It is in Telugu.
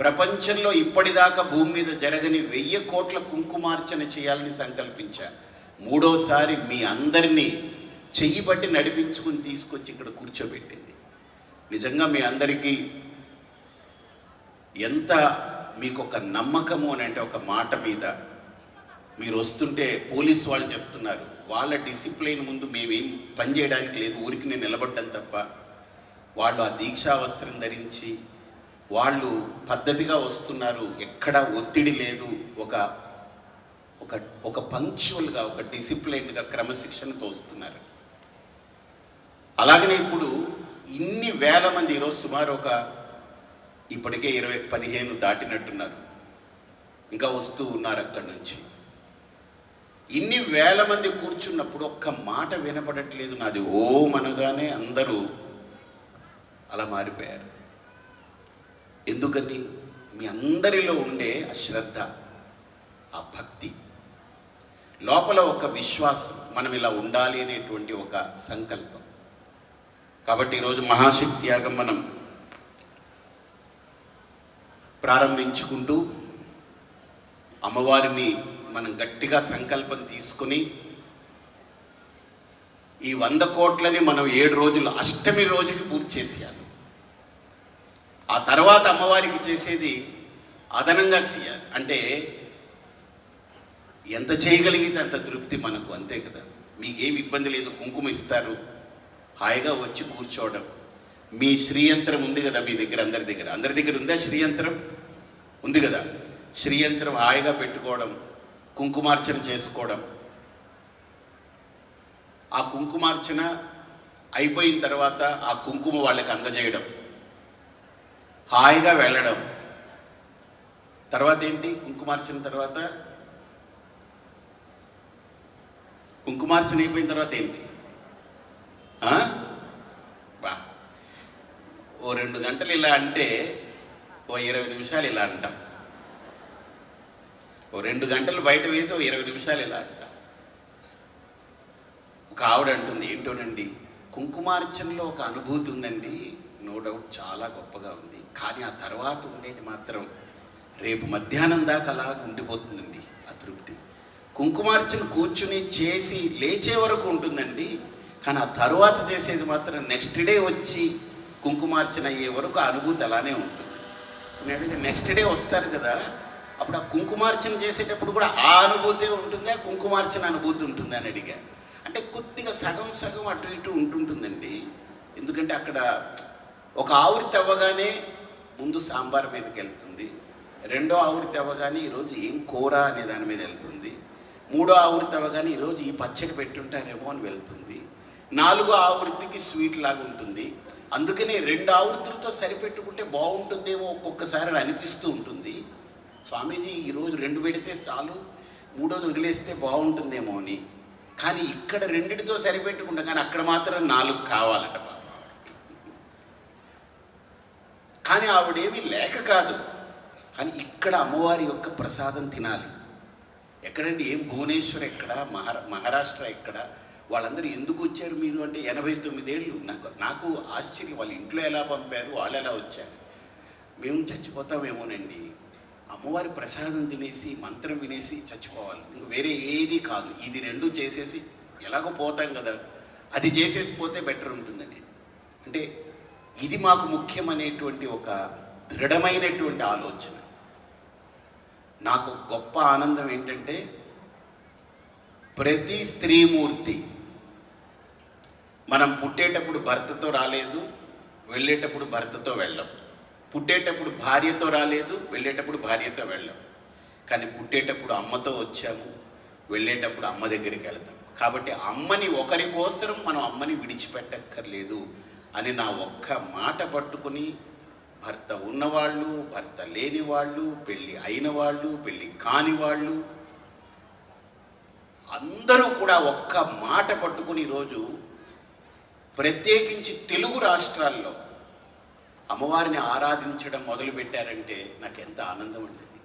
ప్రపంచంలో ఇప్పటిదాకా భూమి మీద జరగని వెయ్యి కోట్ల కుంకుమార్చన చేయాలని సంకల్పించా. మూడోసారి మీ అందరినీ చెయ్యి బట్టి నడిపించుకుని తీసుకొచ్చి ఇక్కడ కూర్చోబెట్టింది. నిజంగా మీ అందరికీ ఎంత మీకు ఒక నమ్మకము అని అంటే ఒక మాట మీద మీరు వస్తుంటే పోలీస్ వాళ్ళు చెప్తున్నారు వాళ్ళ డిసిప్లైన్ ముందు మేమేం పని చేయడానికి లేదు ఊరికి నేను నిలబడ్డం తప్ప. వాళ్ళు ఆ దీక్షా వస్త్రం ధరించి వాళ్ళు పద్ధతిగా వస్తున్నారు. ఎక్కడ ఒత్తిడి లేదు. ఒక ఒక ఒక పంక్చువల్గా ఒక డిసిప్లైన్గా క్రమశిక్షణతో వస్తున్నారు. అలాగనే ఇప్పుడు ఇన్ని వేల మంది ఈరోజు సుమారు ఒక ఇప్పటికే ఇరవై పదిహేను దాటినట్టున్నారు. ఇంకా వస్తూ ఉన్నారు అక్కడి నుంచి. ఇన్ని వేల మంది కూర్చున్నప్పుడు ఒక్క మాట వినపడట్లేదు. నాది ఓం అనగానే అందరూ అలా మారిపోయారు. ఎందుకని? మీ అందరిలో ఉండే ఆ శ్రద్ధ ఆ భక్తి లోపల ఒక విశ్వాసం మనం ఇలా ఉండాలి అనేటువంటి ఒక సంకల్పం. కాబట్టి ఈరోజు మహాశక్తి యాగం మనం ప్రారంభించుకుంటూ అమ్మవారిని మనం గట్టిగా సంకల్పం తీసుకుని ఈ వంద కోట్లని మనం ఏడు రోజులు అష్టమి రోజుకి పూర్తి చేసేయాలి. ఆ తర్వాత అమ్మవారికి చేసేది అదనంగా చేయాలి. అంటే ఎంత చేయగలిగితే అంత తృప్తి మనకు అంతే కదా. మీకేం ఇబ్బంది లేదు కుంకుమ ఇస్తారు. హాయిగా వచ్చి కూర్చోవడం. మీ శ్రీయంత్రం ఉంది కదా మీ దగ్గర అందరి దగ్గర. అందరి దగ్గర ఉందా శ్రీయంత్రం? ఉంది కదా. శ్రీయంత్రం హాయిగా పెట్టుకోవడం కుంకుమార్చన చేసుకోవడం. ఆ కుంకుమార్చన అయిపోయిన తర్వాత ఆ కుంకుమ వాళ్ళకి అందజేయడం. హాయిగా వెళ్ళడం. తర్వాత ఏంటి? కుంకుమార్చన తర్వాత? కుంకుమార్చన అయిపోయిన తర్వాత ఏంటి? బా. ఓ రెండు గంటలు ఇలా అంటే ఓ ఇరవై నిమిషాలు ఇలా అంటాం. ఓ రెండు గంటలు బయట వేసి ఓ ఇరవై నిమిషాలు ఇలా అంటాం. ఒక ఆవిడ అంటుంది ఏంటోనండి? కుంకుమార్చనలో ఒక అనుభూతి ఉందండి. నో డౌట్ చాలా గొప్పగా ఉంది. కానీ ఆ తర్వాత ఉండేది మాత్రం రేపు మధ్యాహ్నం దాకా అలా ఉండిపోతుందండి అతృప్తి కుంకుమార్చన కూర్చుని చేసి లేచే వరకు ఉంటుందండి. కానీ ఆ తర్వాత చేసేది మాత్రం నెక్స్ట్ డే వచ్చి కుంకుమార్చన అయ్యే వరకు ఆ అనుభూతి అలానే ఉంటుంది. నేను నెక్స్ట్ డే వస్తారు కదా. అప్పుడు ఆ కుంకుమార్చన చేసేటప్పుడు కూడా ఆ అనుభూతే ఉంటుందా? కుంకుమార్చన అనుభూతి ఉంటుంది అని అడిగా. అంటే కొద్దిగా సగం సగం అటు ఇటు ఉంటుంటుందండి. ఎందుకంటే అక్కడ ఒక ఆవురి తవ్వగానే ముందు సాంబార్ మీదకి వెళ్తుంది. రెండో ఆవురి తవ్వగానే ఈరోజు ఏం కూర అనే దాని మీద వెళ్తుంది. మూడో ఆవురి తవ్వగానే ఈరోజు ఈ పచ్చడి పెట్టుంటారేమో అని వెళ్తుంది. నాలుగో ఆవృత్తికి స్వీట్ లాగా ఉంటుంది. అందుకనే రెండు ఆవృత్తులతో సరిపెట్టుకుంటే బాగుంటుందేమో ఒక్కొక్కసారి అనిపిస్తూ ఉంటుంది. స్వామీజీ ఈరోజు రెండు పెడితే చాలు మూడోది వదిలేస్తే బాగుంటుందేమో అని. కానీ ఇక్కడ రెండిటితో సరిపెట్టుకుంటా కానీ అక్కడ మాత్రం నాలుగు కావాలట కానీ ఆవిడేమి లేక కాదు. కానీ ఇక్కడ అమ్మవారి యొక్క ప్రసాదం తినాలి. ఎక్కడండి? ఏం భువనేశ్వర్ ఎక్కడ? మహారా మహారాష్ట్ర ఎక్కడ? వాళ్ళందరూ ఎందుకు వచ్చారు మీరు? అంటే ఎనభై తొమ్మిదేళ్ళు. నాకు నాకు ఆశ్చర్యం. వాళ్ళ ఇంట్లో ఎలా పంపారు? వాళ్ళు ఎలా వచ్చారు? మేము చచ్చిపోతామేమోనండి. అమ్మవారి ప్రసాదం తినేసి మంత్రం వినేసి చచ్చిపోవాలి. ఇంక వేరే ఏది కాదు. ఇది రెండు చేసేసి ఎలాగో పోతాం కదా. అది చేసేసి పోతే బెటర్ ఉంటుందని అంటే ఇది మాకు ముఖ్యమనేటువంటి ఒక దృఢమైనటువంటి ఆలోచన. నాకు గొప్ప ఆనందం ఏంటంటే ప్రతి స్త్రీమూర్తి మనం పుట్టేటప్పుడు భర్తతో రాలేదు వెళ్ళేటప్పుడు భర్తతో వెళ్ళం. పుట్టేటప్పుడు భార్యతో రాలేదు వెళ్ళేటప్పుడు భార్యతో వెళ్ళం. కానీ పుట్టేటప్పుడు అమ్మతో వచ్చాము వెళ్ళేటప్పుడు అమ్మ దగ్గరికి వెళ్తాం. కాబట్టి అమ్మని ఒకరి కోసం మనం అమ్మని విడిచిపెట్టక్కర్లేదు అని నా ఒక్క మాట పట్టుకుని భర్త ఉన్నవాళ్ళు భర్త లేని వాళ్ళు పెళ్ళి అయిన వాళ్ళు పెళ్ళి కాని వాళ్ళు అందరూ కూడా ఒక్క మాట పట్టుకుని ఈరోజు ప్రత్యేకించి తెలుగు రాష్ట్రాల్లో అమ్మవారిని ఆరాధించడం మొదలుపెట్టారంటే నాకు ఎంత ఆనందం ఉండేది.